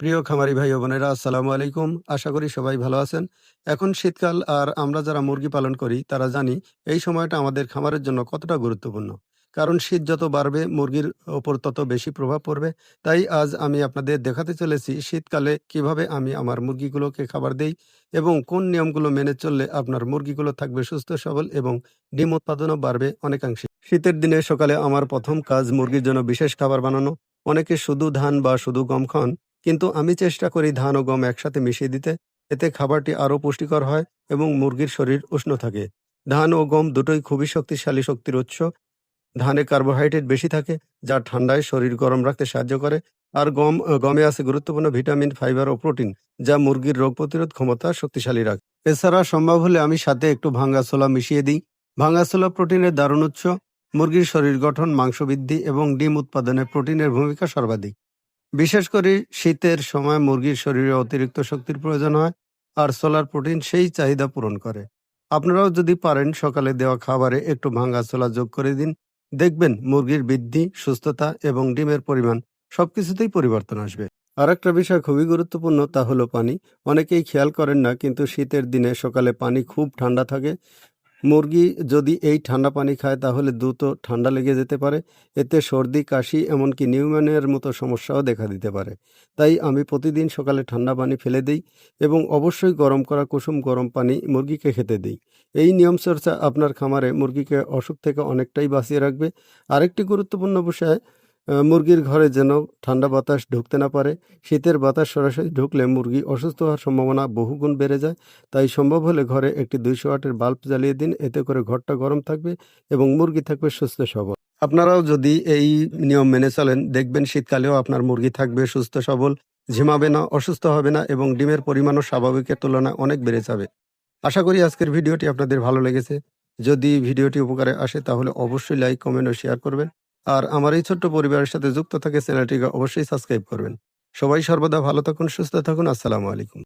প্রিয় খামারি ভাই বোনেরা, আসসালামু আলাইকুম। আশা করি সবাই ভালো আছেন। এখন শীতকাল আর আমরা যারা মুরগি পালন করি, তারা জানি এই সময়টা আমাদের খামারের জন্য কতটা গুরুত্বপূর্ণ। কারণ শীত যত বাড়বে, মুরগির ওপর তত বেশি প্রভাব পড়বে। তাই আজ আমি আপনাদের দেখাতে চলেছি শীতকালে কীভাবে আমি আমার মুরগিগুলোকে খাবার দেই এবং কোন নিয়মগুলো মেনে চললে আপনার মুরগিগুলো থাকবে সুস্থ, সবল এবং ডিম উৎপাদনও বাড়বে অনেকাংশে। শীতের দিনে সকালে আমার প্রথম কাজ মুরগির জন্য বিশেষ খাবার বানানো। অনেকে শুধু ধান বা শুধু গম খান। কিন্তু আমি চেষ্টা করি ধান ও গম একসাথে মিশিয়ে দিতে। এতে খাবারটি আরও পুষ্টিকর হয় এবং মুরগির শরীর উষ্ণ থাকে। ধান ও গম দুটোই খুবই শক্তিশালী শক্তির উৎস। ধানে কার্বোহাইড্রেট বেশি থাকে, যা ঠান্ডায় শরীর গরম রাখতে সাহায্য করে। আর গম গমে আছে গুরুত্বপূর্ণ ভিটামিন, ফাইবার ও প্রোটিন, যা মুরগির রোগ প্রতিরোধ ক্ষমতা শক্তিশালী রাখে। এছাড়া সম্ভব হলে আমি সাথে একটু ভাঙ্গা ছোলা মিশিয়ে দিই। ভাঙ্গা ছোলা প্রোটিনের দারুণ উৎস, মুরগির শরীর গঠন মাংস বৃদ্ধি এবং ডিম উৎপাদনে প্রোটিনের ভূমিকা সর্বাধিক। বিশেষ করে শীতের সময় মুরগির শরীরে অতিরিক্ত শক্তির প্রয়োজন হয় আর সোলার প্রোটিন সেই চাহিদা পূরণ করে। আপনারাও যদি পারেন সকালে দেওয়া খাবারে একটু ভাঙ্গা ছোলা যোগ করে দিন। দেখবেন মুরগির বৃদ্ধি, সুস্থতা এবং ডিমের পরিমাণ সবকিছুতেই পরিবর্তন আসবে। আর একটা বিষয় খুবই গুরুত্বপূর্ণ তা হলো পানি। অনেকেই খেয়াল করেন না, কিন্তু শীতের দিনে সকালে পানি খুব ঠান্ডা থাকে। মুরগি যদি এই ঠান্ডা পানি খায়, তাহলে দ্রুত ঠান্ডা লেগে যেতে পারে। এতে সর্দি, কাশি, এমনকি নিউমোনিয়ার মতো সমস্যাও দেখা দিতে পারে। তাই আমি প্রতিদিন সকালে ঠান্ডা পানি ফেলে দিই এবং অবশ্যই গরম করা কুসুম গরম পানি মুরগিকে খেতে দিই। এই নিয়ম চর্চা আপনার খামারে মুরগিকে অসুখ থেকে অনেকটাই বাঁচিয়ে রাখবে। আরেকটি গুরুত্বপূর্ণ বিষয় মুরগির ঘরে যেন ঠান্ডা বাতাস ঢুকতে না পারে, শীতের বাতাস সরাসরি ঢুকলে মুরগি অসুস্থ হওয়ার সম্ভাবনা বহুগুণ বেড়ে যায়। তাই সম্ভব হলে ঘরে একটি দুইশো ওয়াটের বাল্ব জ্বালিয়ে দিন, এতে করে ঘরটা গরম থাকবে এবং মুরগি থাকবে সুস্থ সবল। আপনারাও যদি এই নিয়ম মেনে চলেন, দেখবেন শীতকালেও আপনার মুরগি থাকবে সুস্থ সবল, ঝিমাবে না, অসুস্থ হবে না এবং ডিমের পরিমাণও স্বাভাবিকের তুলনায় অনেক বেড়ে যাবে। আশা করি আজকের ভিডিওটি আপনাদের ভালো লেগেছে। যদি ভিডিওটি উপকারে আসে তাহলে অবশ্যই লাইক, কমেন্ট ও শেয়ার করবেন। আর আমার এই ছোট্ট পরিবারের সাথে যুক্ত থাকে চ্যানেলটিকে অবশ্যই সাবস্ক্রাইব করবেন। সবাই সর্বদা ভালো থাকুন, সুস্থ থাকুন। আসসালামু আলাইকুম।